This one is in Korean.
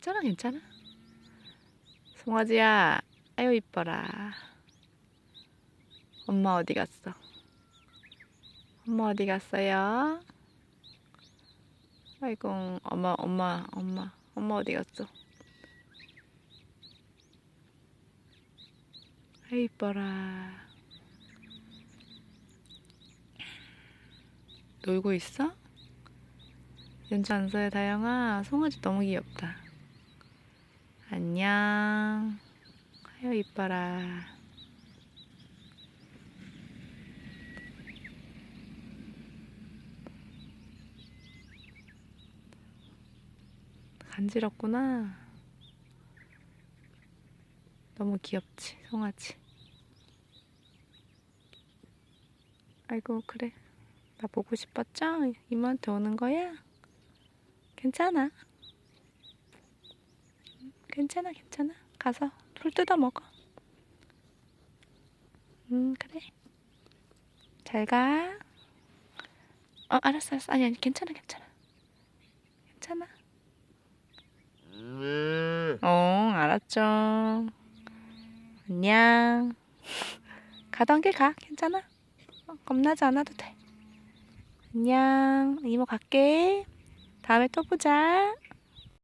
괜찮아, 괜찮아. 송아지야, 아유, 이뻐라. 엄마 어디 갔어? 엄마 어디 갔어요? 아이고, 엄마, 엄마, 엄마, 엄마 어디 갔어? 아이, 이뻐라. 놀고 있어? 연주 안 써요, 다영아. 송아지 너무 귀엽다. 안녕. 아유, 이뻐라. 간지럽구나. 너무 귀엽지, 송아지. 아이고, 그래. 나 보고 싶었죠? 이모한테 오는 거야? 괜찮아. 괜찮아, 괜찮아. 가서 풀 뜯어 먹어. 음, 그래. 잘 가. 어, 알았어, 알았어. 아니, 아니, 괜찮아, 괜찮아. 괜찮아. 어, 알았죠. 안녕. 가던 길 가. 괜찮아. 어, 겁나지 않아도 돼. 안녕. 이모 갈게. 다음에 또 보자.